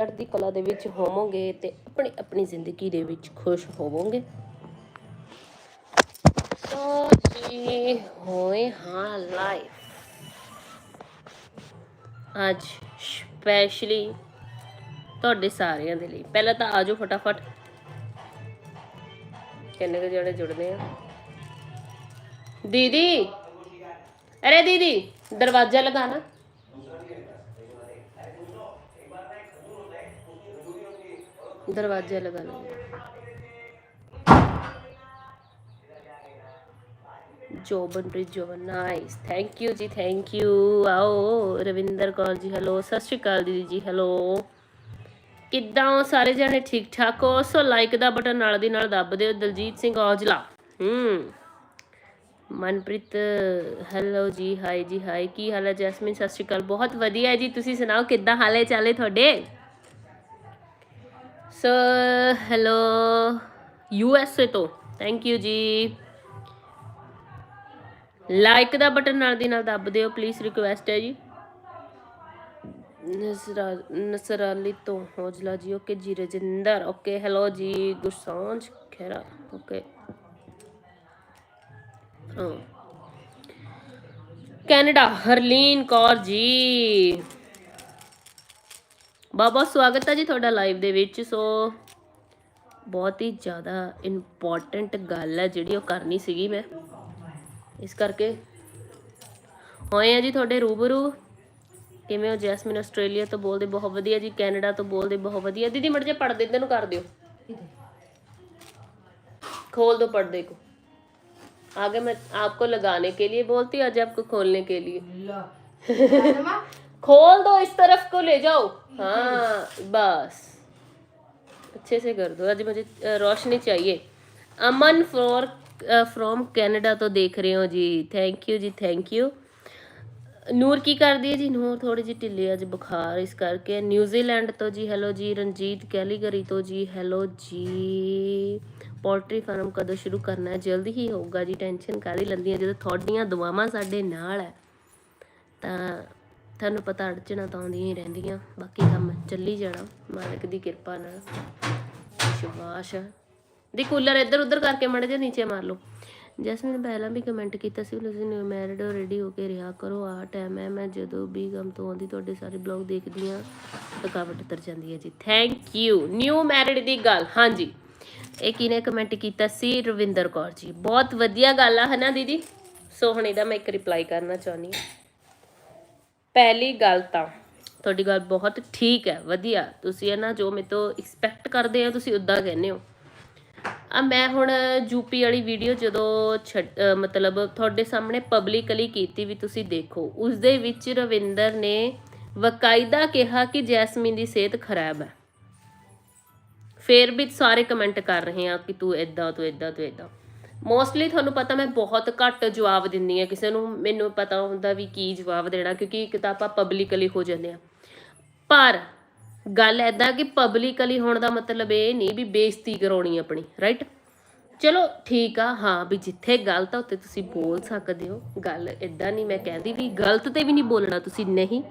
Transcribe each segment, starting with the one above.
ਚੜ੍ਹਦੀ ਕਲਾ ਦੇ ਵਿੱਚ ਹੋਵੋਗੇ ਤੇ ਆਪਣੀ ਆਪਣੀ ਜ਼ਿੰਦਗੀ ਦੇ ਵਿੱਚ ਖੁਸ਼ ਹੋਵੋਗੇ। ਸੋ ਜੀ ਹੋਏ ਹਾਂ ਲਾਈਵ ਅੱਜ ਸਪੈਸ਼ਲੀ ਤੁਹਾਡੇ ਸਾਰਿਆਂ ਦੇ ਲਈ। ਪਹਿਲਾਂ ਤਾਂ ਆਜੋ ਫਟਾਫਟ। ਕਿੰਨੇ ਕੁ ਜਣੇ ਜੁੜਦੇ ਆ? ਦੀਦੀ! ਅਰੇ ਦੀਦੀ, ਦਰਵਾਜ਼ਾ ਲਗਾਣਾ दरवाजा लगा लो Jobanpreet Joban nice thank you ji thank you ਆਓ ਰਵਿੰਦਰ ਕੌਰ ਜੀ ਹੈਲੋ ਸਤਿ ਸ਼੍ਰੀ ਅਕਾਲ ਦੀਦੀ ਜੀ ਹੈਲੋ ਕਿੱਦਾਂ ਹੋ ਸਾਰੇ ਜਣੇ ਠੀਕ ਠਾਕ ਹੋ ਸੋ ਲਾਈਕ ਦਾ ਬਟਨ ਨਾਲ ਦੀ ਨਾਲ ਦੱਬ ਦਿਓ ਦਲਜੀਤ ਸਿੰਘ ਔਜਲਾ ਹੂੰ Manpreet hello ji hi ji hi ਕੀ ਹਾਲ ਹੈ ਜੈਸਮਿਨ ਸਤਿ ਸ਼੍ਰੀ ਅਕਾਲ ਬਹੁਤ ਵਧੀਆ ਹੈ ਜੀ ਤੁਸੀਂ ਸੁਣਾਓ ਕਿੱਦਾਂ ਹਾਲੇ ਚਾਲੇ ਤੁਹਾਡੇ Sir hello U S A ਤੋਂ। Thank you ji. ਲਾਈਕ ਦਾ ਬਟਨ ਨਾਲ ਦੀ ਨਾਲ ਦੱਬ ਦਿਓ ਪਲੀਜ਼ ਰਿਕੁਐਸਟ ਹੈ ਜੀ। ਨਸਰਾ, ਨਸਰਾਲੀ ਤੋਂ ਹੌਜਲਾ ਜੀ ਓਕੇ ਜੀ, Rajinder okay hello ji, Gursanjh Khaira okay Canada, Harleen Kaur ji. ਬਹੁਤ ਬਹੁਤ ਸਵਾਗਤ ਹੈ ਜੀ ਤੁਹਾਡਾ ਲਾਈਵ ਦੇ ਵਿੱਚ ਸੋ ਬਹੁਤ ਹੀ ਜ਼ਿਆਦਾ ਇੰਪੋਰਟੈਂਟ ਗੱਲ ਹੈ ਜਿਹੜੀ ਉਹ ਕਰਨੀ ਸੀਗੀ ਮੈਂ ਇਸ ਕਰਕੇ ਹੋਏ ਆ ਜੀ ਤੁਹਾਡੇ ਰੂਬਰੂ ਕਿਵੇਂ ਹੋ ਜੈਸਮਿਨ ਆਸਟ੍ਰੇਲੀਆ ਤੋਂ ਬੋਲਦੇ ਬਹੁਤ ਵਧੀਆ ਜੀ ਕੈਨੇਡਾ ਤੋਂ ਬੋਲਦੇ ਬਹੁਤ ਵਧੀਆ ਦੀਦੀ ਮੜ ਜੇ ਪੜਦੇ ਇੱਧਰ ਨੂੰ ਕਰ ਦਿਓ खोल दो पर्दे को आगे मैं आपको लगाने के लिए बोलती आज आपको खोलने के लिए खोल दो इस तरफ को ले जाओ हाँ बस अच्छे से कर दो आज मुझे अ, रोशनी चाहिए अमन फॉर फ्रॉम कनाडा तो देख रहे हो जी thank you ji thank you Noor ਕੀ ਕਰਦੀ ਹੈ ਜੀ ਨੂਰ ਥੋੜੀ ਜਿਹੀ ਢਿੱਲੀ ਅੱਜ ਬੁਖਾਰ ਇਸ ਕਰਕੇ ਨਿਊਜ਼ੀਲੈਂਡ ਤੋਂ ਜੀ ਹੈਲੋ ਜੀ ਰਣਜੀਤ ਕੈਲੀਗਰੀ ਤੋਂ ਜੀ ਹੈਲੋ ਜੀ ਪੋਲਟਰੀ ਫਾਰਮ ਕਦੋਂ ਸ਼ੁਰੂ ਕਰਨਾ ਹੈ ਜਲਦੀ ਹੀ ਹੋਊਗਾ ਜੀ ਟੈਨਸ਼ਨ ਕਾਹਦੀ ਲੈਂਦੀਆਂ ਜਦੋਂ ਤੁਹਾਡੀਆਂ ਦੁਆਵਾਂ ਸਾਡੇ ਨਾਲ ਹੈ ਤਾਂ ਤੁਹਾਨੂੰ ਪਤਾ ਅੜਚਣਾ ਤਾਂ ਆਉਂਦੀਆਂ ਹੀ ਰਹਿੰਦੀਆਂ। ਬਾਕੀ ਕੰਮ ਚੱਲੀ ਜਾਣਾ। ਮਾਲਕ ਦੀ ਕਿਰਪਾ ਨਾਲ। ਵਿਸ਼ਵਾਸ ਹੈ ਦੀ ਕੂਲਰ ਇੱਧਰ ਉੱਧਰ ਕਰਕੇ ਮੜ ਜੇ ਨੀਚੇ ਮਾਰ ਲਓ। ਜੈਸਮੀਨ ਨੇ ਪਹਿਲਾਂ ਵੀ ਕਮੈਂਟ ਕੀਤਾ ਸੀ ਤੁਸੀਂ ਨਿਊ ਮੈਰਿਡ ਹੋ ਰੈਡੀ ਹੋ ਕੇ ਰਿਹਾ ਕਰੋ। ਆ ਟਾਈਮ ਹੈ, ਮੈਂ ਜਦੋਂ ਵੀ ਗਮ ਤੋਂ ਆਉਂਦੀ, ਤੁਹਾਡੇ ਸਾਰੇ ਬਲੌਗ ਦੇਖਦੀ ਆ ਥਕਾਵਟ ਉਤਰ ਜਾਂਦੀ ਹੈ ਜੀ। ਥੈਂਕ ਯੂ ਨਿਊ ਮੈਰਿਡ ਦੀ ਗੱਲ। ਹਾਂਜੀ। ਇਹ ਕਿਨੇ ਕਮੈਂਟ ਕੀਤਾ ਸੀ? ਰਵਿੰਦਰ ਕੌਰ ਜੀ। ਬਹੁਤ ਵਧੀਆ ਗੱਲ ਆ, ਹਨਾ ਦੀਦੀ? ਸੋ ਹੁਣ ਇਹਦਾ ਮੈਂ ਇੱਕ ਰਿਪਲਾਈ ਕਰਨਾ ਚਾਹੁੰਦੀ ਹਾਂ। ਪਹਿਲੀ ਗੱਲ ਤਾਂ। ਤੁਹਾਡੀ ਗੱਲ ਬਹੁਤ ਠੀਕ ਹੈ, ਵਧੀਆ। ਤੁਸੀਂ ਇਹ ਨਾ, ਜੋ ਮੇਰੇ ਤੋਂ ਐਕਸਪੈਕਟ ਕਰਦੇ ਆ ਤੁਸੀਂ ਉਦਾਂ ਕਹਿੰਦੇ ਹੋ। ਆ ਮੈਂ ਹੁਣ ਯੂਪੀ ਵਾਲੀ ਵੀਡੀਓ ਜਦੋਂ ਛੱਡ- ਮਤਲਬ ਤੁਹਾਡੇ ਸਾਹਮਣੇ ਪਬਲਿਕਲੀ ਕੀਤੀ ਵੀ ਤੁਸੀਂ ਦੇਖੋ ਉਸ ਦੇ ਵਿੱਚ ਰਵਿੰਦਰ ਨੇ ਵਕਾਇਦਾ ਕਿਹਾ ਕਿ ਜੈਸਮੀਨ ਦੀ ਸਿਹਤ ਖਰਾਬ ਹੈ। ਫੇਰ ਵੀ ਸਾਰੇ ਕਮੈਂਟ ਕਰ ਰਹੇ ਆ ਕਿ ਤੂੰ ਇਦਾਂ ਤੂੰ ਇਦਾਂ ਤੂੰ ਇਦਾਂ ਮੋਸਟਲੀ ਤੁਹਾਨੂੰ ਪਤਾ ਮੈਂ ਬਹੁਤ ਘੱਟ ਜਵਾਬ ਦਿੰਦੀ ਆ ਕਿਸੇ ਨੂੰ ਮੈਨੂੰ ਪਤਾ ਹੁੰਦਾ ਵੀ ਕੀ ਜਵਾਬ ਦੇਣਾ, ਕਿਉਂਕਿ ਇੱਕ ਤਾਂ ਆਪਾਂ ਪਬਲਿਕਲੀ ਹੋ ਜਾਂਦੇ ਆ ਪਰ ਗੱਲ ਐਦਾਂ ਕਿ ਪਬਲਿਕਲੀ ਹੋਣ ਦਾ ਮਤਲਬ ਇਹ ਨਹੀਂ ਵੀ ਬੇਇੱਜ਼ਤੀ ਕਰਾਉਣੀ ਆਪਣੀ ਰਾਈਟ ਚਲੋ ਠੀਕ ਆ, ਹਾਂ ਵੀ ਜਿੱਥੇ ਗਲਤ ਆ ਉੱਤੇ ਤੁਸੀਂ ਬੋਲ ਸਕਦੇ ਹੋ। ਗੱਲ ਇਦਾਂ ਨਹੀਂ ਮੈਂ ਕਹਿੰਦੀ ਵੀ ਗਲਤ ਤੇ ਵੀ ਨਹੀਂ ਬੋਲਣਾ ਤੁਸੀਂ, ਨਹੀਂ।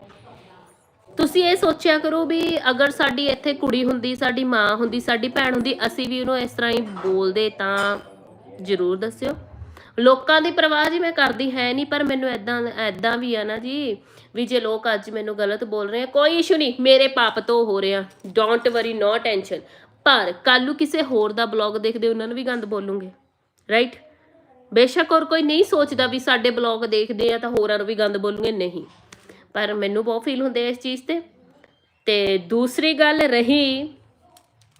ਤੁਸੀਂ ਇਹ ਸੋਚਿਆ ਕਰੋ ਵੀ ਅਗਰ ਸਾਡੀ ਇੱਥੇ ਕੁੜੀ ਹੁੰਦੀ, ਸਾਡੀ ਮਾਂ ਹੁੰਦੀ, ਸਾਡੀ ਭੈਣ ਹੁੰਦੀ, ਅਸੀਂ ਵੀ ਉਹਨੂੰ ਇਸ ਤਰ੍ਹਾਂ ਹੀ ਬੋਲਦੇ ਤਾਂ ਜ਼ਰੂਰ ਦੱਸਿਓ। ਲੋਕਾਂ ਦੀ ਪਰਵਾਹ ਜੀ ਮੈਂ ਕਰਦੀ ਹੈ ਨਹੀਂ, ਪਰ ਮੈਨੂੰ ਐਦਾਂ ਐਦਾਂ ਵੀ ਆ ਨਾ ਜੀ, ਵੀ ਜੇ ਲੋਕ ਅੱਜ ਮੈਨੂੰ ਗਲਤ ਬੋਲ ਰਹੇ ਆ, ਕੋਈ ਇਸ਼ੂ ਨਹੀਂ, ਮੇਰੇ ਪਾਪ ਤੋਂ ਹੋ ਰਿਹਾ ਡੋਂਟ ਵਰੀ ਨੋ ਟੈਨਸ਼ਨ ਪਰ ਕੱਲ ਨੂੰ ਕਿਸੇ ਹੋਰ ਦਾ ਬਲੌਗ ਦੇਖਦੇ ਉਹਨਾਂ ਨੂੰ ਵੀ ਗੰਦ ਬੋਲੂਗੇ। ਰਾਈਟ ਬੇਸ਼ੱਕ ਹੋਰ ਕੋਈ ਨਹੀਂ ਸੋਚਦਾ ਵੀ ਸਾਡੇ ਬਲੌਗ ਦੇਖਦੇ ਆ ਤਾਂ ਹੋਰਾਂ ਨੂੰ ਵੀ ਗੰਦ ਬੋਲੂਗੇ, ਨਹੀਂ। ਪਰ ਮੈਨੂੰ ਬਹੁਤ ਫੀਲ ਹੁੰਦੇ ਇਸ ਚੀਜ਼ ਤੇ। ਤੇ ਦੂਸਰੀ ਗੱਲ ਰਹੀ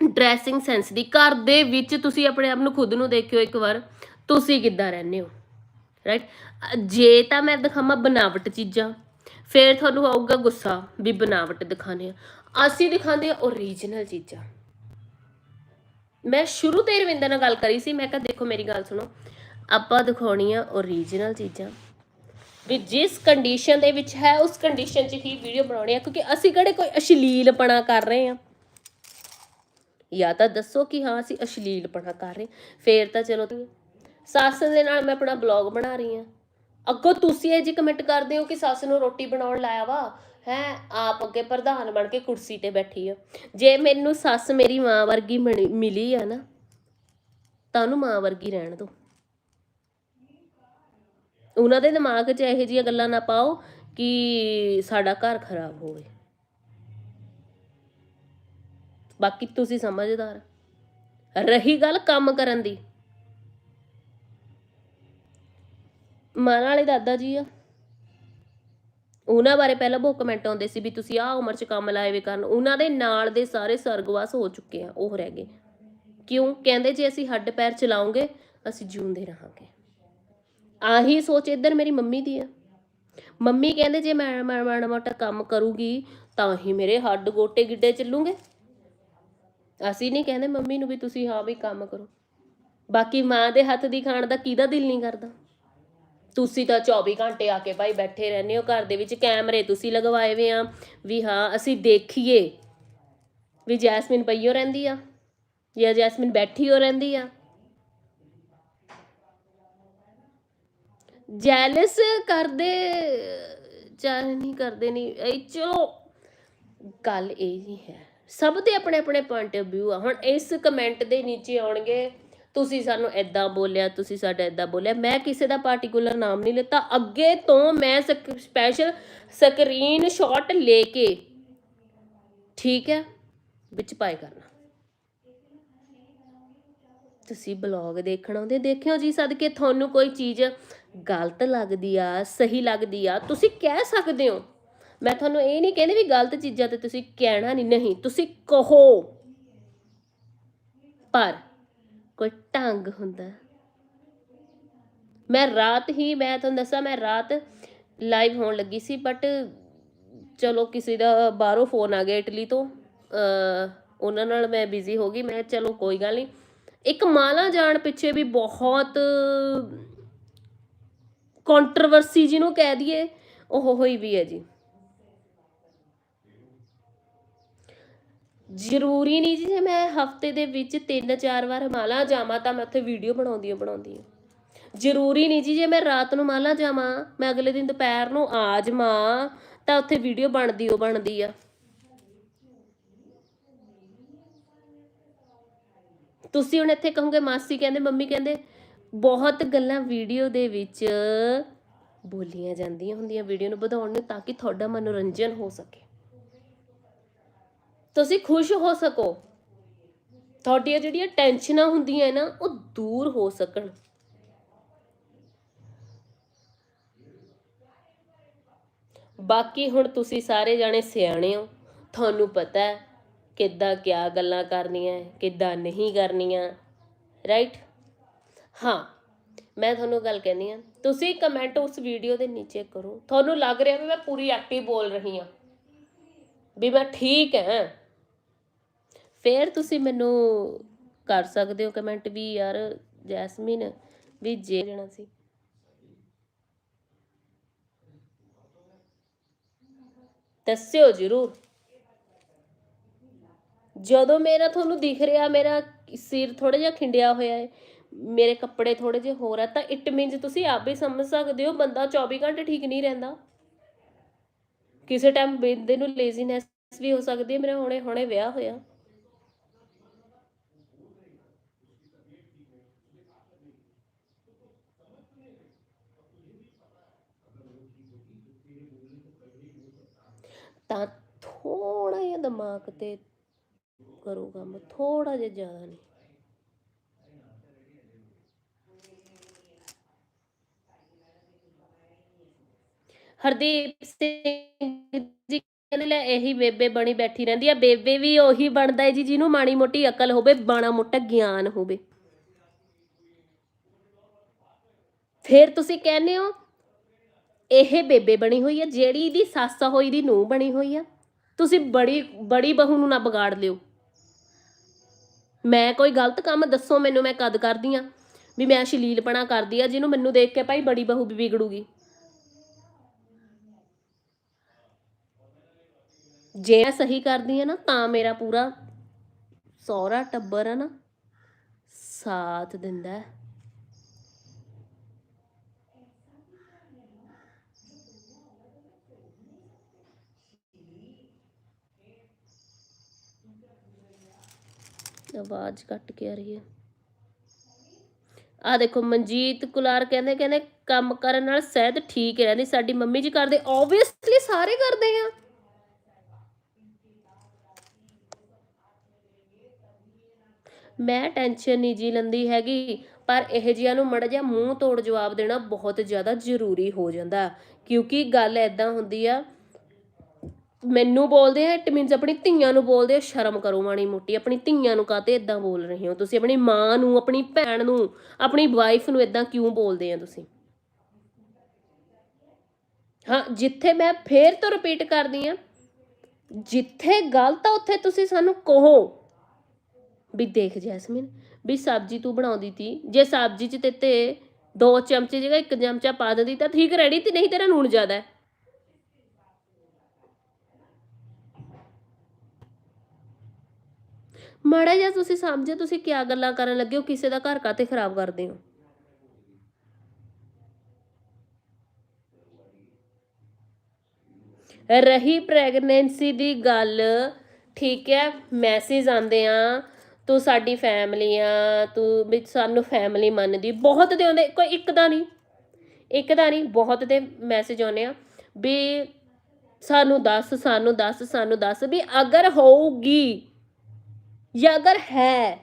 ਡਰੈਸਿੰਗ ਸੈਂਸ ਦੀ, ਘਰ ਦੇ ਵਿੱਚ ਤੁਸੀਂ ਆਪਣੇ ਆਪ ਨੂੰ ਖੁਦ ਨੂੰ ਦੇਖਿਓ ਇੱਕ ਵਾਰ, ਤੁਸੀਂ ਕਿੱਦਾਂ ਰਹਿੰਦੇ ਹੋ? ਰਾਈਟ ਜੇ ਤਾਂ ਮੈਂ ਦਿਖਾਵਾਂ ਬਨਾਵਟ ਚੀਜ਼ਾਂ, ਫਿਰ ਤੁਹਾਨੂੰ ਆਊਗਾ ਗੁੱਸਾ ਵੀ ਬਨਾਵਟ ਦਿਖਾਣੇ ਆ। ਅਸੀਂ ਦਿਖਾਉਂਦੇ ਆ ਓਰੀਜਨਲ ਚੀਜ਼ਾਂ। ਮੈਂ ਸ਼ੁਰੂ ਤੇ ਰਵਿੰਦਰ ਨਾਲ ਗੱਲ ਕਰੀ ਸੀ, ਮੈਂ ਕਿਹਾ ਦੇਖੋ ਮੇਰੀ ਗੱਲ ਸੁਣੋ, ਆਪਾਂ ਦਿਖਾਉਣੀ ਆ ਓਰੀਜਨਲ ਚੀਜ਼ਾਂ। ਵੀ ਜਿਸ ਕੰਡੀਸ਼ਨ ਦੇ ਵਿੱਚ ਹੈ, ਉਸ ਕੰਡੀਸ਼ਨ 'ਚ ਹੀ ਵੀਡੀਓ ਬਣਾਉਣੀ ਆ, ਕਿਉਂਕਿ ਅਸੀਂ ਕਿਹੜੇ ਕੋਈ ਅਸ਼ਲੀਲਪਣਾ ਕਰ ਰਹੇ ਆ। ਜਾਂ ਤਾਂ ਦੱਸੋ ਕਿ ਹਾਂ, ਅਸੀਂ ਅਸ਼ਲੀਲਪਣਾ ਕਰ ਰਹੇ ਫੇਰ ਤਾਂ ਚਲੋ ਸੱਸ ਦੇ ਨਾਲ ਮੈਂ ਆਪਣਾ ਬਲੌਗ ਬਣਾ ਰਹੀ ਹਾਂ। ਅੱਗੋਂ ਤੁਸੀਂ ਇਹ ਜੀ ਕਮੈਂਟ ਕਰਦੇ ਹੋ ਕਿ ਸੱਸ ਨੂੰ ਰੋਟੀ ਬਣਾਉਣ ਲਾਇਆ ਵਾ? ਹੈ, ਆਪ ਅੱਗੇ ਪ੍ਰਧਾਨ ਬਣ ਕੇ ਕੁਰਸੀ ਤੇ ਬੈਠੀ ਆ। ਜੇ ਮੈਨੂੰ ਸੱਸ ਮੇਰੀ ਮਾਂ ਵਰਗੀ ਬਣੀ- ਮਿਲੀ ਆ ਨਾ, ਤਾਂ ਉਹਨੂੰ ਮਾਂ ਵਰਗੀ ਰਹਿਣ ਦਿਓ। ਉਹਨਾਂ ਦੇ ਦਿਮਾਗ 'ਚ ਇਹੋ ਜਿਹੀਆਂ ਗੱਲਾਂ ਨਾ ਪਾਓ ਕਿ ਸਾਡਾ ਘਰ ਖਰਾਬ ਹੋਵੇ। ਬਾਕੀ ਤੁਸੀਂ ਸਮਝਦਾਰ ਰਹੀ ਗੱਲ ਕੰਮ ਕਰਨ ਦੀ। ਮਾਨ ਵਾਲੇ ਦਾਦਾ ਜੀ ਆ। ਉਹਨਾਂ ਬਾਰੇ ਪਹਿਲਾਂ ਬਹੁਤ ਕਮੈਂਟ ਆਉਂਦੇ ਸੀ ਵੀ ਤੁਸੀਂ ਆਹ ਉਮਰ 'ਚ ਕੰਮ ਲਾਏ ਵੇ ਕਰਨ। ਉਹਨਾਂ ਦੇ ਨਾਲ ਦੇ ਸਾਰੇ ਸਰਗਵਾਸ ਹੋ ਚੁੱਕੇ ਆ, ਉਹ ਰਹਿ ਗਏ। ਕਿਉਂ? ਕਹਿੰਦੇ ਜੇ ਅਸੀਂ ਹੱਡ ਪੈਰ ਚਲਾਉਂਗੇ, ਅਸੀਂ ਜਿਉਂਦੇ ਰਹਾਂਗੇ। ਆਹੀ ਸੋਚ ਇੱਧਰ ਮੇਰੀ ਮੰਮੀ ਦੀ ਆ। ਮੰਮੀ ਕਹਿੰਦੇ ਜੇ ਮੈਂ ਮੈਂ ਮਾੜਾ ਮੋਟਾ ਕੰਮ ਕਰੂਗੀ, ਤਾਂ ਹੀ ਮੇਰੇ ਹੱਡ ਗੋਟੇ ਗਿੱਡੇ ਚੱਲੂਗੇ। ਅਸੀਂ ਨਹੀਂ ਕਹਿੰਦੇ ਮੰਮੀ ਨੂੰ ਵੀ ਤੁਸੀਂ ਹਾਂ ਵੀ ਕੰਮ ਕਰੋ। ਬਾਕੀ ਮਾਂ ਦੇ ਹੱਥ ਦੀ ਖਾਣ ਦਾ ਕਿਹਦਾ ਦਿਲ ਨਹੀਂ ਕਰਦਾ? ਤੁਸੀਂ ਤਾਂ 24 ਘੰਟੇ ਆ ਕੇ ਭਾਈ ਬੈਠੇ ਰਹਿੰਦੇ ਹੋ, ਘਰ ਦੇ ਵਿੱਚ ਕੈਮਰੇ ਤੁਸੀਂ ਲਗਵਾਏ ਵੇ ਆ ਵੀ ਹਾਂ, ਅਸੀਂ ਦੇਖੀਏ ਵੀ ਜੈਸਮਿਨ ਪਈਓ ਰਹਿੰਦੀ ਆ ਜਾਂ ਜੈਸਮਿਨ ਬੈਠੀ ਹੋ ਰਹਿੰਦੀ ਆ। ਜੈਲਸ ਕਰਦੇ, ਚਾਹ ਨਹੀਂ ਕਰਦੇ, ਨਹੀਂ, ਇਹ ਚਲੋ, ਗੱਲ ਇਹ ਨਹੀਂ ਹੈ ਸਭ ਦੇ ਆਪਣੇ ਆਪਣੇ ਪੁਆਇੰਟ ਆਫ View ਆ। ਹੁਣ ਇਸ ਕਮੈਂਟ ਦੇ ਨੀਚੇ ਆਉਣਗੇ, ਤੁਸੀਂ ਸਾਨੂੰ ਐਦਾਂ ਬੋਲਿਆ, ਤੁਸੀਂ ਸਾਡਾ ਐਦਾਂ ਬੋਲਿਆ। ਮੈਂ ਕਿਸੇ ਦਾ ਪਾਰਟਿਕੂਲਰ ਨਾਮ ਨਹੀਂ ਲਿੱਤਾ। ਅੱਗੇ ਤੋਂ ਮੈਂ ਸਪੈਸ਼ਲ ਸਕਰੀਨ ਸ਼ਾਟ ਲੈ ਕੇ ਠੀਕ ਹੈ, ਵਿੱਚ ਪਾਏ ਕਰਨਾ। ਤੁਸੀਂ ਬਲੌਗ ਦੇਖਣ ਆਉਂਦੇ ਦੇਖਿਓ ਜੀ ਸਦਕੇ ਤੁਹਾਨੂੰ ਕੋਈ ਚੀਜ਼ ਗਲਤ ਲੱਗਦੀ ਆ, ਸਹੀ ਲੱਗਦੀ ਆ, ਤੁਸੀਂ ਕਹਿ ਸਕਦੇ ਹੋ। ਮੈਂ ਤੁਹਾਨੂੰ ਇਹ ਨਹੀਂ ਕਹਿੰਦੀ ਵੀ ਗਲਤ ਚੀਜ਼ਾਂ ਤੇ ਤੁਸੀਂ ਕਹਿਣਾ ਨਹੀਂ ਨਹੀਂ, ਤੁਸੀਂ ਕਹੋ। ਪਰ ਕੋਈ ਢੰਗ ਹੁੰਦਾ। ਮੈਂ ਰਾਤ ਹੀ, ਮੈਂ ਤੁਹਾਨੂੰ ਦੱਸਾਂ, ਮੈਂ ਰਾਤ ਲਾਈਵ ਹੋਣ ਲੱਗੀ ਸੀ ਬਟ ਚਲੋ ਕਿਸੇ ਦਾ ਬਾਹਰੋਂ ਫੋਨ ਆ ਗਿਆ ਇਟਲੀ ਤੋਂ। ਉਹਨਾਂ ਨਾਲ ਮੈਂ ਬਿਜ਼ੀ ਹੋ ਗਈ, ਮੈਂ ਚਲੋ ਕੋਈ ਗੱਲ ਨਹੀਂ ਇੱਕ ਮਾਲਾ ਜਾਣ ਪਿੱਛੇ ਵੀ ਬਹੁਤ ਕੰਟਰੋਵਰਸੀ ਜਿਹਨੂੰ ਕਹਿ ਦਈਏ, ਉਹ ਹੋਈ ਵੀ ਹੈ ਜੀ। ਜ਼ਰੂਰੀ ਨਹੀਂ ਜੀ, ਜੇ ਮੈਂ ਹਫ਼ਤੇ ਦੇ ਵਿੱਚ ਤਿੰਨ ਚਾਰ ਵਾਰ ਮਾਲਾ ਜਾਵਾਂ ਤਾਂ ਮੈਂ ਉੱਥੇ ਵੀਡੀਓ ਬਣਾਉਂਦੀ ਹਾਂ ਬਣਾਉਂਦੀ ਹਾਂ। ਜ਼ਰੂਰੀ ਨਹੀਂ ਜੀ, ਜੇ ਮੈਂ ਰਾਤ ਨੂੰ ਮਾਲਾ ਜਾਵਾਂ, ਮੈਂ ਅਗਲੇ ਦਿਨ ਦੁਪਹਿਰ ਨੂੰ ਆ ਜਾਵਾਂ, ਤਾਂ ਉੱਥੇ ਵੀਡੀਓ ਬਣਦੀ ਉਹ ਬਣਦੀ ਆ। ਤੁਸੀਂ ਹੁਣ ਇੱਥੇ ਕਹੋਗੇ, ਮਾਸੀ ਕਹਿੰਦੇ, ਮੰਮੀ ਕਹਿੰਦੇ, ਬਹੁਤ ਗੱਲਾਂ ਵੀਡੀਓ ਦੇ ਵਿੱਚ ਬੋਲੀਆਂ ਜਾਂਦੀਆਂ ਹੁੰਦੀਆਂ ਵੀਡੀਓ ਨੂੰ ਵਧਾਉਣ ਨੂੰ ਤਾਂ ਕਿ ਤੁਹਾਡਾ ਮਨੋਰੰਜਨ ਹੋ ਸਕੇ। ਤੁਸੀਂ ਖੁਸ਼ ਹੋ ਸਕੋ। ਤੁਹਾਡੀਆਂ ਜਿਹੜੀਆਂ ਟੈਨਸ਼ਨਾਂ ਹੁੰਦੀਆਂ ਨਾ, ਉਹ ਦੂਰ ਹੋ ਸਕਣ। ਬਾਕੀ ਹੁਣ ਤੁਸੀਂ ਸਾਰੇ ਜਾਣੇ ਸਿਆਣੇ ਹੋ। ਤੁਹਾਨੂੰ ਪਤਾ ਹੈ ਕਿੱਦਾਂ ਕਿਆ ਗੱਲਾਂ ਕਰਨੀਆਂ, ਕਿੱਦਾਂ ਨਹੀਂ ਕਰਨੀਆਂ। ਰਾਈਟ ਹਾਂ, ਮੈਂ ਤੁਹਾਨੂੰ ਗੱਲ ਕਹਿੰਦੀ ਆ ਤੁਸੀਂ ਕਮੈਂਟ ਉਸ ਵੀਡੀਓ ਦੇ ਨੀਚੇ ਕਰੋ। ਤੁਹਾਨੂੰ ਲੱਗ ਰਿਹਾ ਵੀ ਮੈਂ ਪੂਰੀ ਐਕਟਿਵ ਬੋਲ ਰਹੀ ਹਾਂ। ਵੀ ਮੈਂ ਠੀਕ ਹਾਂ। ਫਿਰ ਤੁਸੀਂ ਮੈਨੂੰ ਕਰ ਸਕਦੇ ਹੋ ਕਮੈਂਟ ਵੀ ਯਾਰ ਜੈਸਮੀਨ, ਵੀ ਜੇ ਲੈਣਾ ਸੀ। ਦੱਸਿਓ ਜਰੂਰ। ਜਦੋਂ ਮੇਰਾ ਤੁਹਾਨੂੰ ਦਿਖ ਰਿਹਾ, ਮੇਰਾ ਸਿਰ ਥੋੜਾ ਜਿਹਾ ਖਿੰਡਿਆ ਹੋਇਆ ਹੈ, ਮੇਰੇ ਕੱਪੜੇ ਥੋੜੇ ਜਿਹੇ ਹੋਰ ਆ, ਤਾਂ ਇਟ ਮੀਨਸ ਤੁਸੀਂ ਆਪ ਹੀ ਸਮਝ ਸਕਦੇ ਹੋ, ਬੰਦਾ 24 ਘੰਟੇ ਠੀਕ ਨਹੀਂ ਰਹਿੰਦਾ। ਕਿਸੇ ਟਾਈਮ ਬੰਦੇ ਨੂੰ ਲੇਜ਼ੀਨੈਸ ਵੀ ਹੋ ਸਕਦੀ ਹੈ, ਮੇਰਾ ਹੁਣੇ ਹੁਣੇ ਵਿਆਹ ਹੋਇਆ। ਤਾਂ ਥੋੜਾ ਜਿਹਾ ਦਿਮਾਗ ਤੇ ਕਰੋ ਕੰਮ ਥੋੜਾ ਜਿਹਾ ਜ਼ਿਆਦਾ ਨਹੀਂ। ਹਰਦੀਪ ਸਿੰਘ ਜੀ ਕਹਿੰਦੇ ਲੈ ਇਹੀ ਬੇਬੇ ਬਣੀ ਬੈਠੀ ਰਹਿੰਦੀ ਆ, ਬੇਬੇ ਵੀ ਉਹੀ ਬਣਦਾ ਹੈ ਜੀ, ਜਿਹਨੂੰ ਮਾੜੀ ਮੋਟੀ ਅਕਲ ਹੋਵੇ, ਬਾਣਾ ਮੋਟਾ ਗਿਆਨ ਹੋਵੇ। ਫਿਰ ਤੁਸੀਂ ਕਹਿੰਦੇ ਹੋ ਇਹ ਬੇਬੇ ਬਣੀ ਹੋਈ ਹੈ ਜਿਹੜੀ ਦੀ ਸੱਸ ਹੋਈ ਦੀ ਨੂੰਹ ਬਣੀ ਹੋਈ ਆ। ਤੁਸੀਂ ਬੜੀ ਬੜੀ ਬਹੂ ਨੂੰ ਨਾ ਵਿਗਾੜ ਲਿਓ। ਮੈਂ ਕੋਈ ਗਲਤ ਕੰਮ ਦੱਸੋ, ਮੈਨੂੰ ਮੈਂ ਕਦ ਕਰਦੀ ਆ? ਵੀ ਮੈਂ ਸ਼ਲੀਲਪਣਾ ਕਰਦੀ ਆ, ਜਿਹਨੂੰ ਮੈਨੂੰ ਦੇਖ ਕੇ ਭਾਈ ਬੜੀ ਬਹੂ ਵੀ ਵਿਗੜੂਗੀ। ਜੇ ਮੈਂ ਸਹੀ ਕਰਦੀ ਆ ਨਾ, ਤਾਂ ਮੇਰਾ ਪੂਰਾ ਸਹੁਰਾ ਟੱਬਰ ਆ ਨਾ, ਸਾਥ ਦਿੰਦਾ। ਹੈ ਆਵਾਜ਼ ਕੱਟ ਕੇ ਆ ਰਹੀ ਹੈ। ਆ ਦੇਖੋ, ਮਨਜੀਤ ਕੁਲਾਰ ਕਹਿੰਦੇ ਕਹਿੰਦੇ ਕੰਮ ਕਰਨ ਨਾਲ ਸਿਹਤ ਠੀਕ ਰਹਿੰਦੀ, ਸਾਡੀ ਮੰਮੀ ਜੀ ਕਰਦੇ ਓਬਵੀਅਸਲੀ ਸਾਰੇ ਕਰਦੇ ਆ। ਮੈਂ ਟੈਨਸ਼ਨ ਨਹੀਂ ਜੀ ਲੰਦੀ ਹੈਗੀ, ਪਰ ਇਹ ਜਿਹੀਆਂ ਨੂੰ ਮੜ ਜਾ ਮੂੰਹ ਤੋੜ ਜਵਾਬ ਦੇਣਾ ਬਹੁਤ ਜ਼ਿਆਦਾ ਜ਼ਰੂਰੀ ਹੋ ਜਾਂਦਾ, ਕਿਉਂਕਿ ਗੱਲ ਐਦਾਂ ਹੁੰਦੀ ਆ ਮੈਨੂੰ ਬੋਲਦੇ ਆ ਇਟ ਮੀਨਸ ਆਪਣੀ ਧੀਆਂ ਨੂੰ ਬੋਲਦੇ ਆ, ਸ਼ਰਮ ਕਰੋ ਮਾੜੀ ਮੋਟੀ, ਆਪਣੀ ਧੀਆਂ ਨੂੰ ਕਾਤੇ ਇਦਾਂ ਬੋਲ ਰਹੇ ਹੋ ਤੁਸੀਂ, ਆਪਣੀ ਮਾਂ ਨੂੰ, ਆਪਣੀ ਭੈਣ ਨੂੰ, ਆਪਣੀ ਵਾਈਫ ਨੂੰ ਇਦਾਂ ਕਿਉਂ ਬੋਲਦੇ ਆ ਤੁਸੀਂ? ਹਾਂ, ਜਿੱਥੇ ਮੈਂ ਫੇਰ ਤੋਂ ਰਿਪੀਟ ਕਰਦੀ ਆ ਜਿੱਥੇ ਗਲਤ ਆ ਉੱਥੇ ਤੁਸੀਂ ਸਾਨੂੰ ਕਹੋ ਵੀ ਦੇਖ ਜੈਸਮੀਨ, ਵੀ ਸਬਜ਼ੀ ਤੂੰ ਬਣਾਉਂਦੀ ਤੀ, ਜੇ ਸਬਜ਼ੀ 'ਚ ਤੇ ਤੇ ਦੋ ਚਮਚੇ ਜਗ੍ਹਾ ਇੱਕ ਚਮਚਾ ਪਾ ਦਿੰਦੀ ਤਾਂ ਠੀਕ ਰੈਡੀ ਤੇ, ਨਹੀਂ ਤੇਰਾ ਨੂਣ ਜ਼ਿਆਦਾ ਹੈ। ਮਾੜਾ ਜਿਹਾ ਤੁਸੀਂ ਸਮਝੇ, ਤੁਸੀਂ ਕੀ ਗੱਲਾਂ ਕਰਨ ਲੱਗੇ ਹੋ, ਕਿਸੇ ਦਾ ਘਰ ਕਾਤੇ ਖਰਾਬ ਕਰਦੇ ਹੋ? ਰਹੀ ਪ੍ਰੈਗਨੈਂਸੀ ਦੀ ਗੱਲ, ਠੀਕ ਹੈ ਮੈਸੇਜ ਆਉਂਦੇ ਆ, ਤੂੰ ਸਾਡੀ ਫੈਮਲੀ ਆ, ਤੂੰ ਵੀ ਸਾਨੂੰ ਫੈਮਿਲੀ ਮੰਨਦੀ, ਬਹੁਤ ਦੇ ਆਉਂਦੇ, ਕੋਈ ਇੱਕ ਦਾ ਨਹੀਂ, ਇੱਕ ਦਾ ਨਹੀਂ, ਬਹੁਤ ਦੇ ਮੈਸੇਜ ਆਉਂਦੇ ਆ, ਵੀ ਸਾਨੂੰ ਦੱਸ ਸਾਨੂੰ ਦੱਸ ਸਾਨੂੰ ਦੱਸ, ਵੀ ਅਗਰ ਹੋਊਗੀ ਜਾਂ ਅਗਰ ਹੈ,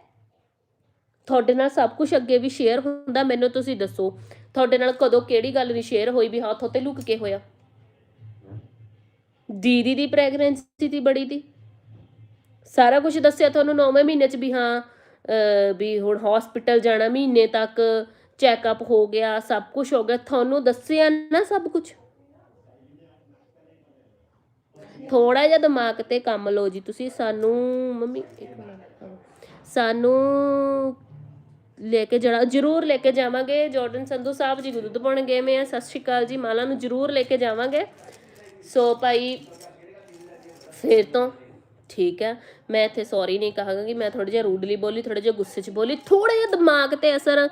ਤੁਹਾਡੇ ਨਾਲ ਸਭ ਕੁਝ ਅੱਗੇ ਵੀ ਸ਼ੇਅਰ ਹੁੰਦਾ, ਮੈਨੂੰ ਤੁਸੀਂ ਦੱਸੋ। ਤੁਹਾਡੇ ਨਾਲ ਕਦੋਂ ਕਿਹੜੀ ਗੱਲ ਨਹੀਂ ਸ਼ੇਅਰ ਹੋਈ ਵੀ ਹਾਂ ਥੋਤੇ ਲੁਕ ਕੇ ਹੋਇਆ? ਦੀਦੀ ਦੀ ਪ੍ਰੈਗਨੈਂਸੀ ਦੀ ਬੜੀ ਦੀ। ਸਾਰਾ ਕੁਝ ਦੱਸਿਆ ਤੁਹਾਨੂੰ 9ਵੇਂ ਮਹੀਨੇ ਚ ਵੀ ਹਾਂ ਵੀ ਹੁਣ ਹਸਪੀਟਲ ਜਾਣਾ ਮਹੀਨੇ ਤੱਕ ਚੈੱਕਅਪ ਹੋ ਗਿਆ, ਸਭ ਕੁਝ ਹੋ ਗਿਆ। ਤੁਹਾਨੂੰ ਦੱਸਿਆ ਨਾ ਸਭ ਕੁਝ ਥੋੜਾ ਜਿਹਾ ਦਿਮਾਗ ਤੇ ਕੰਮ ਲਓ ਜੀ ਤੁਸੀਂ, ਸਾਨੂੰ, ਮੰਮੀ, ਇੱਕ ਮਿੰਟ। ਸਾਨੂੰ ਲੈ ਕੇ ਜਾਣਾ, ਜ਼ਰੂਰ ਲੈ ਕੇ ਜਾਵਾਂਗੇ। ਜਾਰਡਨ ਸੰਧੂ ਸਾਹਿਬ ਜੀ ਦੁੱਧ ਪਾਉਣ ਗਏ ਮੈਂ, ਸਤਿ ਸ਼੍ਰੀ ਅਕਾਲ ਜੀ, ਮਾਲਾ ਨੂੰ ਜ਼ਰੂਰ ਲੈ ਕੇ ਜਾਵਾਂਗੇ। ਸੋ ਭਾਈ, ਫਿਰ ਤੋਂ ਠੀਕ ਹੈ। ਮੈਂ ਇੱਥੇ ਸੌਰੀ ਨਹੀਂ ਕਹਾਂਗੀ, ਮੈਂ ਥੋੜਾ ਜਿਹਾ ਰੂਡਲੀ ਬੋਲੀ ਥੋੜਾ ਜਿਹਾ ਗੁੱਸੇ 'ਚ ਬੋਲੀ ਥੋੜਾ ਜਿਹਾ ਦਿਮਾਗ ਤੇ ਅਸਰ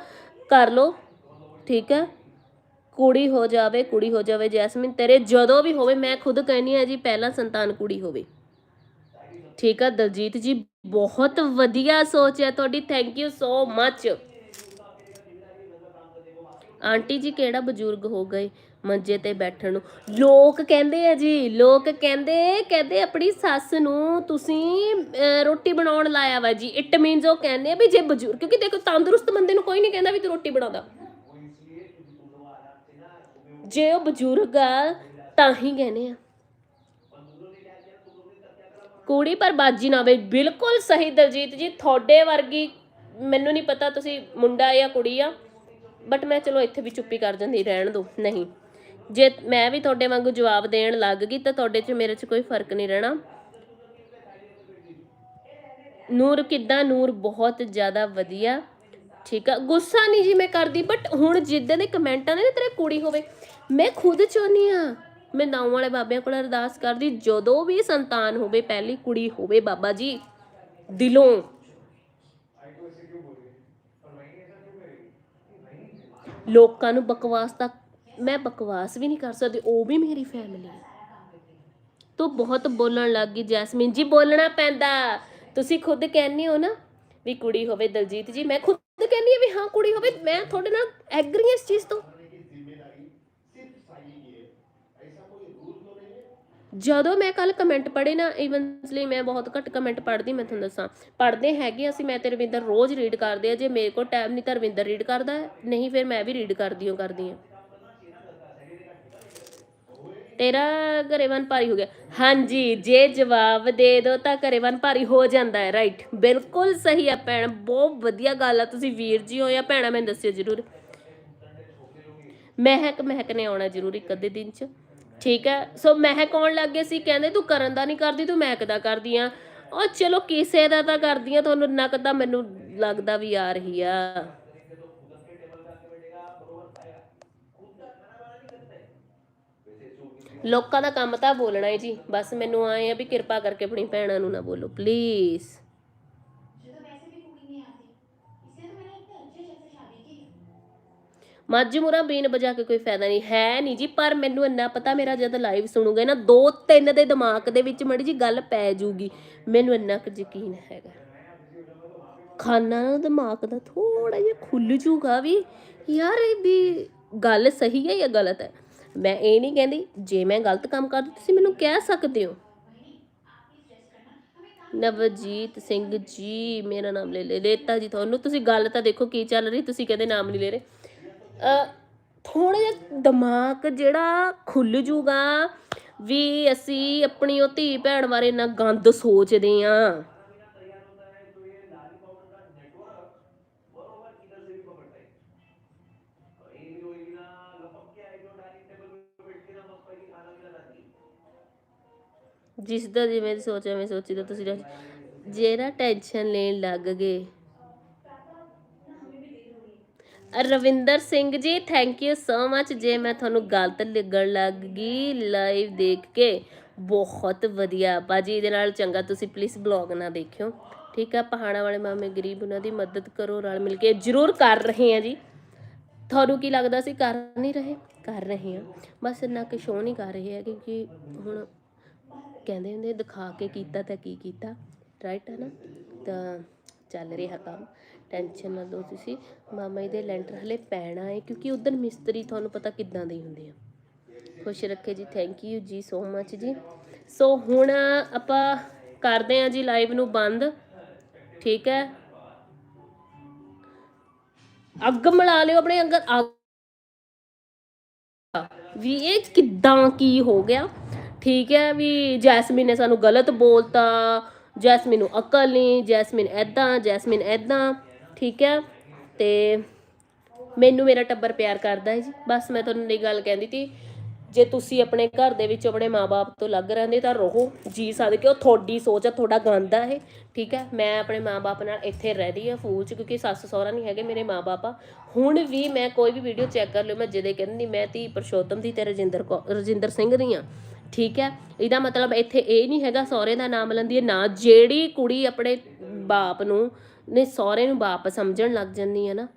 ਕਰ ਲਓ, ਠੀਕ ਹੈ। ਕੁੜੀ ਹੋ ਜਾਵੇ, ਕੁੜੀ ਹੋ ਜਾਵੇ ਜੈਸਮਿਨ, ਤੇਰੇ ਜਦੋਂ ਵੀ ਹੋਵੇ, ਮੈਂ ਖੁਦ ਕਹਿੰਨੀ ਆ ਜੀ, ਪਹਿਲਾਂ ਸੰਤਾਨ ਕੁੜੀ ਹੋਵੇ। ਠੀਕ ਆ, ਦਲਜੀਤ ਜੀ, ਬਹੁਤ ਵਧੀਆ ਸੋਚ ਹੈ ਤੁਹਾਡੀ thank you so much aunty ji ਕਿਹੜਾ ਬਜ਼ੁਰਗ ਹੋ ਗਏ ਮੰਜੇ ਤੇ ਬੈਠਣ ਨੂੰ? ਲੋਕ ਕਹਿੰਦੇ ਆ ਜੀ, ਲੋਕ ਕਹਿੰਦੇ ਕਹਿੰਦੇ ਆਪਣੀ ਸੱਸ ਨੂੰ ਤੁਸੀਂ ਰੋਟੀ ਬਣਾਉਣ ਲਾਇਆ ਵਾ ਜੀ। ਇਟ ਮੀਨਸ ਉਹ ਕਹਿੰਦੇ ਆ ਵੀ ਜੇ ਬਜ਼ੁਰਗ, ਕਿਉਂਕਿ ਦੇਖੋ ਤੰਦਰੁਸਤ ਬੰਦੇ ਨੂੰ ਕੋਈ ਨਹੀਂ ਕਹਿੰਦਾ ਵੀ ਤੂੰ ਰੋਟੀ ਬਣਾਉਂਦਾ। ਜੇ ਉਹ ਬਜ਼ੁਰਗ ਆ, ਤਾਂ ਹੀ ਕਹਿੰਦੇ ਆ। ਕੁੜੀ ਪਰ ਬਾਜੀ ਨਾ ਹੋਵੇ ਬਿਲਕੁਲ ਸਹੀ ਦਲਜੀਤ ਜੀ, ਤੁਹਾਡੇ ਵਰਗੀ, ਮੈਨੂੰ ਨਹੀਂ ਪਤਾ ਤੁਸੀਂ ਮੁੰਡਾ ਜਾਂ ਕੁੜੀ ਆ ਬਟ ਮੈਂ ਚਲੋ ਇੱਥੇ ਵੀ ਚੁੱਪੀ ਕਰ ਜਾਂਦੀ, ਰਹਿਣ ਦੋ, ਨਹੀਂ। ਜੇ ਮੈਂ ਵੀ ਤੁਹਾਡੇ ਵਾਂਗੂ ਜਵਾਬ ਦੇਣ ਲੱਗ ਗਈ ਤਾਂ ਤੁਹਾਡੇ 'ਚ ਮੇਰੇ 'ਚ ਕੋਈ ਫ਼ਰਕ ਨਹੀਂ ਰਹਿਣਾ। ਨੂਰ ਕਿੱਦਾਂ, ਨੂਰ ਬਹੁਤ ਜ਼ਿਆਦਾ ਵਧੀਆ, ਠੀਕ ਆ। ਗੁੱਸਾ ਨਹੀਂ ਜੀ ਮੈਂ ਕਰਦੀ ਬਟ ਹੁਣ ਜਿੱਦਾਂ ਦੇ ਕਮੈਂਟਾਂ ਨੇ ਨਾ ਤੇਰੇ ਕੁੜੀ ਹੋਵੇ, ਮੈਂ ਖੁਦ ਚਾਹੁੰਦੀ ਆ ਮੈਂ ਨਾਉ ਵਾਲੇ ਬਾਬਿਆਂ ਕੋਲ ਅਰਦਾਸ ਕਰਦੀ, ਜਦੋਂ ਵੀ ਸੰਤਾਨ ਹੋਵੇ, ਪਹਿਲੀ ਕੁੜੀ ਹੋਵੇ ਬਾਬਾ ਜੀ, ਦਿਲੋਂ। ਲੋਕਾਂ ਨੂੰ ਬਕਵਾਸ ਤੱਕ ਮੈਂ ਬਕਵਾਸ ਵੀ ਨਹੀਂ ਕਰ ਸਕਦੀ, ਉਹ ਵੀ ਮੇਰੀ ਫੈਮਿਲੀ ਤੂੰ ਬਹੁਤ ਬੋਲਣ ਲੱਗ ਗਈ, ਜੈਸਮੀਨ ਜੀ, ਬੋਲਣਾ ਪੈਂਦਾ। ਤੁਸੀਂ ਖੁਦ ਕਹਿੰਦੇ ਹੋ ਨਾ ਵੀ ਕੁੜੀ ਹੋਵੇ ਦਲਜੀਤ ਜੀ, ਮੈਂ ਖੁਦ ਕਹਿੰਦੀ ਹਾਂ ਵੀ ਹਾਂ, ਕੁੜੀ ਹੋਵੇ, ਮੈਂ ਤੁਹਾਡੇ ਨਾਲ ਐਗਰੀ ਹਾਂ ਇਸ ਚੀਜ਼ ਤੋਂ। ਜਦੋਂ ਮੈਂ ਕੱਲ ਕਮੈਂਟ ਪੜ੍ਹੇ ਨਾ ਇਵਨਸਲੀ ਮੈਂ ਬਹੁਤ ਘੱਟ ਕਮੈਂਟ ਪੜ੍ਹਦੀ, ਮੈਂ ਤੁਹਾਨੂੰ ਦੱਸਾਂ। ਪੜ੍ਹਦੇ ਹੈਗੇ ਅਸੀਂ, ਮੈਂ ਤੇ ਰਵਿੰਦਰ ਰੋਜ਼ ਰੀਡ ਕਰਦੇ ਆ ਜੇ ਮੇਰੇ ਕੋਲ ਟਾਈਮ ਨਹੀਂ ਤਾਂ ਰਵਿੰਦਰ ਰੀਡ ਕਰਦਾ ਨਹੀਂ ਫਿਰ ਮੈਂ ਵੀ ਰੀਡ ਕਰਦੀ ਹਾਂ ਕਰਦੀ ਹਾਂ। ਤੇਰਾ ਘਰੇਵਨ ਭਾਰੀ ਹੋ ਗਿਆ। ਹਾਂਜੀ, ਜੇ ਜਵਾਬ ਦੇ ਦੋ ਤਾਂ ਘਰੇਵਨ ਭਾਰੀ ਹੋ ਜਾਂਦਾ ਹੈ ਰਾਈਟ ਬਿਲਕੁਲ ਸਹੀ ਆ ਭੈਣ, ਬਹੁਤ ਵਧੀਆ ਗੱਲ ਆ, ਤੁਸੀਂ ਵੀਰ ਜੀ ਹੋ ਜਾਂ ਭੈਣਾ, ਮੈਨੂੰ ਦੱਸਿਓ ਜ਼ਰੂਰ। ਮਹਿਕ ਮਹਿਕ ਨੇ ਆਉਣਾ ਜ਼ਰੂਰ ਇੱਕ ਅੱਧੇ ਦਿਨ ਚ। ਠੀਕ ਹੈ, ਸੋ ਮਹਿਕ ਆਉਣ ਲੱਗ ਗਏ ਸੀ, ਕਹਿੰਦੇ ਤੂੰ ਕਰਨ ਦਾ ਨਹੀਂ ਕਰਦੀ, ਤੂੰ ਮਹਿਕ ਦਾ ਕਰਦੀ ਆ। ਉਹ ਚਲੋ ਕਿਸੇ ਦਾ ਤਾਂ ਕਰਦੀ ਆ, ਤੁਹਾਨੂੰ ਨਕ ਤਾਂ ਮੈਨੂੰ ਲੱਗਦਾ ਵੀ ਆ ਰਹੀ ਆ। ਲੋਕਾਂ ਦਾ ਕੰਮ ਤਾਂ ਬੋਲਣਾ ਹੈ ਜੀ, ਬਸ ਮੈਨੂੰ ਆਏ ਆ ਵੀ ਕਿਰਪਾ ਕਰਕੇ ਆਪਣੀ ਭੈਣਾਂ ਨੂੰ ਨਾ ਬੋਲੋ ਪਲੀਜ਼ ਮੱਝ ਮੁਰਾ ਬੀਨ ਬਜਾ ਕੇ ਕੋਈ ਫਾਇਦਾ ਨਹੀਂ, ਹੈ ਨਹੀਂ ਜੀ, ਪਰ ਮੈਨੂੰ ਇੰਨਾ ਪਤਾ, ਮੇਰਾ ਜਦ ਲਾਈਵ ਸੁਣੂਗਾ ਨਾ ਦੋ ਤਿੰਨ ਦੇ ਦਿਮਾਗ ਦੇ ਵਿੱਚ ਮੜੀ ਜੀ ਗੱਲ ਪੈ ਜੂਗੀ। ਮੈਨੂੰ ਇੰਨਾ ਕੁ ਯਕੀਨ ਹੈਗਾ। ਖਾਨਾ ਨਾ ਦਿਮਾਗ ਦਾ ਥੋੜਾ ਜਿਹਾ ਖੁੱਲ ਜੂਗਾ ਵੀ, ਯਾਰ ਇਹ ਵੀ ਗੱਲ ਸਹੀ ਹੈ ਜਾਂ ਗਲਤ ਹੈ? ਮੈਂ ਇਹ ਨਹੀਂ ਕਹਿੰਦੀ, ਜੇ ਮੈਂ ਗਲਤ ਕੰਮ ਕਰਦੀ, ਤੁਸੀਂ ਮੈਨੂੰ ਕਹਿ ਸਕਦੇ ਹੋ। ਨਵਜੀਤ ਸਿੰਘ ਜੀ, ਮੇਰਾ ਨਾਮ ਲੈ ਲੈ, ਲੇਤਾ ਜੀ ਤੁਹਾਨੂੰ। ਤੁਸੀਂ ਗੱਲ ਤਾਂ ਦੇਖੋ ਕੀ ਚੱਲ ਰਹੀ, ਤੁਸੀਂ ਕਹਿੰਦੇ ਨਾਮ ਨਹੀਂ ਲੈ ਰਹੇ। ਥੋੜਾ ਜਿਹਾ ਦਿਮਾਗ ਜਿਹੜਾ ਖੁੱਲ ਜੂਗਾ ਵੀ ਅਸੀਂ ਆਪਣੀ ਉਹ ਧੀ ਭੈਣ ਬਾਰੇ ਨਾ ਗੰਦ ਸੋਚਦੇ ਆਂ ਜਿਸ ਦਾ ਜਿਵੇਂ ਸੋਚਿਆ ਮੈਂ ਸੋਚੀ ਤਾਂ ਤੁਸੀਂ ਜਿਹੜਾ ਟੈਨਸ਼ਨ ਲੈਣ ਲੱਗ ਗਏ। Ravinder Singh ji thank you so ਮੱਚ ਜੇ ਮੈਂ ਤੁਹਾਨੂੰ ਗਲਤ ਲੱਗਣ ਲੱਗ ਗਈ ਲਾਈਵ ਦੇਖ ਕੇ, ਬਹੁਤ ਵਧੀਆ। ਬਾਜੀ ਇਹਦੇ ਨਾਲ ਚੰਗਾ ਤੁਸੀਂ ਪਲੀਜ਼ ਬਲੌਗ ਨਾ ਦੇਖਿਓ। ਠੀਕ ਆ, ਪਹਾੜਾਂ ਵਾਲੇ ਮਾਮੇ ਗਰੀਬ, ਉਹਨਾਂ ਦੀ ਮਦਦ ਕਰੋ, ਰਲ ਮਿਲ ਕੇ। ਜ਼ਰੂਰ ਕਰ ਰਹੇ ਆ ਜੀ। ਤੁਹਾਨੂੰ ਕੀ ਲੱਗਦਾ ਸੀ, ਕਰ ਨਹੀਂ ਰਹੇ? ਕਰ ਰਹੇ ਆ। ਬਸ ਇੰਨਾ ਕਿ ਸ਼ੋਅ ਨਹੀਂ ਕਰ ਰਹੇ ਆ ਕਿਉਂਕਿ ਹੁਣ ਕਹਿੰਦੇ ਹੁੰਦੇ ਦਿਖਾ ਕੇ ਕੀਤਾ ਤਾਂ ਕੀ ਕੀਤਾ। ਰਾਈਟ ਹੈ ਨਾ? ਤਾਂ ਚੱਲ ਰਿਹਾ ਕੰਮ। ਟੈਨਸ਼ਨ ਨਾ ਲਓ ਤੁਸੀਂ। ਮਾਮਾ ਜੀ ਦੇ ਲੈਂਟਰ ਹਲੇ ਪੈਣਾ ਹੈ ਕਿਉਂਕਿ ਉਧਰ ਮਿਸਤਰੀ ਤੁਹਾਨੂੰ ਪਤਾ ਕਿੱਦਾਂ ਦੇ ਹੁੰਦੇ ਆ। ਖੁਸ਼ ਰੱਖੇ ਜੀ ਥੈਂਕ ਯੂ ਜੀ ਸੋ ਮੱਚ ਜੀ। ਸੋ ਹੁਣ ਆਪਾਂ ਕਰਦੇ ਆ ਜੀ ਲਾਈਵ ਨੂੰ ਬੰਦ। ਠੀਕ ਹੈ? ਅੱਗ ਮਿਲਾ ਲਿਓ ਆਪਣੇ ਅੰਦਰ ਵੀ ਇਹ ਕਿੱਦਾਂ ਕੀ ਹੋ ਗਿਆ? ਠੀਕ ਹੈ ਵੀ ਜੈਸਮੀਨ ਨੇ ਸਾਨੂੰ ਗਲਤ ਬੋਲਤਾ, ਜੈਸਮੀਨ ਨੂੰ ਅਕਲ ਨਹੀਂ ਜੈਸਮੀਨ ਐਦਾਂ ਜੈਸਮੀਨ ਐਦਾਂ ਠੀਕ ਹੈ ਤੇ ਮੈਨੂੰ ਮੇਰਾ ਟੱਬਰ ਪਿਆਰ ਕਰਦਾ ਹੈ ਜੀ। ਬਸ ਮੈਂ ਤੁਹਾਨੂੰ ਇਹ ਗੱਲ ਕਹਿੰਦੀ ਤੀ, ਜੇ ਤੁਸੀਂ ਆਪਣੇ ਘਰ ਦੇ ਵਿੱਚ ਆਪਣੇ ਮਾਪੇ ਤੋਂ ਅਲੱਗ ਰਹਿੰਦੇ ਤਾਂ ਰਹੋ, ਜੀ ਸਕਦੇ ਕਿ ਉਹ ਤੁਹਾਡੀ ਸੋਚ ਆ, ਤੁਹਾਡਾ ਗੰਦ ਆ ਇਹ, ਠੀਕ ਹੈ ਮੈਂ ਆਪਣੇ ਮਾਪੇ ਨਾਲ ਇੱਥੇ ਰਹਿ ਰਹੀ ਆ ਫੂਲ ਚ, ਕਿਉਂਕਿ ਸੱਸ ਸਹੁਰਾ ਨਹੀਂ ਹੈਗੇ, ਮੇਰੇ ਮਾਪੇ ਆ। ਹੁਣ ਵੀ ਮੈਂ ਕੋਈ ਵੀ ਵੀਡੀਓ ਚੈੱਕ ਕਰ ਲਿਓ, ਮੈਂ ਜਦੇ ਕਹਿੰਦੀ ਮੈਂ ਧੀ ਪਰਸ਼ੋਤਮ ਦੀ ਤੇ ਰਜਿੰਦਰ ਕੌ- ਰਜਿੰਦਰ ਸਿੰਘ ਦੀ ਆ, ਠੀਕ ਹੈ ਇਹਦਾ ਮਤਲਬ ਇੱਥੇ ਇਹ ਨਹੀਂ ਹੈਗਾ ਸਹੁਰੇ ਦਾ ਨਾਮ ਲੈਂਦੀ ਹੈ ਨਾ ਜਿਹੜੀ ਕੁੜੀ ਆਪਣੇ ਬਾਪ ਨੂੰ ਨੇ ਸਹੁਰੇ ਨੂੰ ਬਾਪ ਸਮਝਣ ਲੱਗ ਜਾਂਦੀ ਹੈ ਨਾ।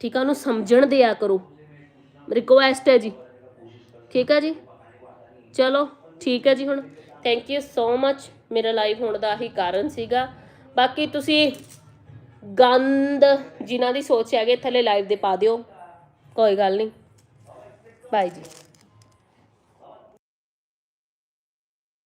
ਠੀਕ ਆ, ਉਹਨੂੰ ਸਮਝਣ ਦਿਆ ਕਰੋ। ਰਿਕੁਐਸਟ ਹੈ ਜੀ। ਠੀਕ ਹੈ ਜੀ? ਚਲੋ, ਠੀਕ ਹੈ ਜੀ ਹੁਣ। ਥੈਂਕ ਯੂ ਸੋ ਮੱਚ ਮੇਰਾ ਲਾਈਵ ਹੋਣ ਦਾ ਹੀ ਕਾਰਨ ਸੀਗਾ। ਬਾਕੀ ਤੁਸੀਂ ਗੰਦ ਜਿਨ੍ਹਾਂ ਦੀ ਸੋਚ ਹੈਗੇ, ਥੱਲੇ ਲਾਈਵ ਦੇ ਪਾ ਦਿਓ। ਕੋਈ ਗੱਲ ਨਹੀਂ। ਬਾਈ ਜੀ।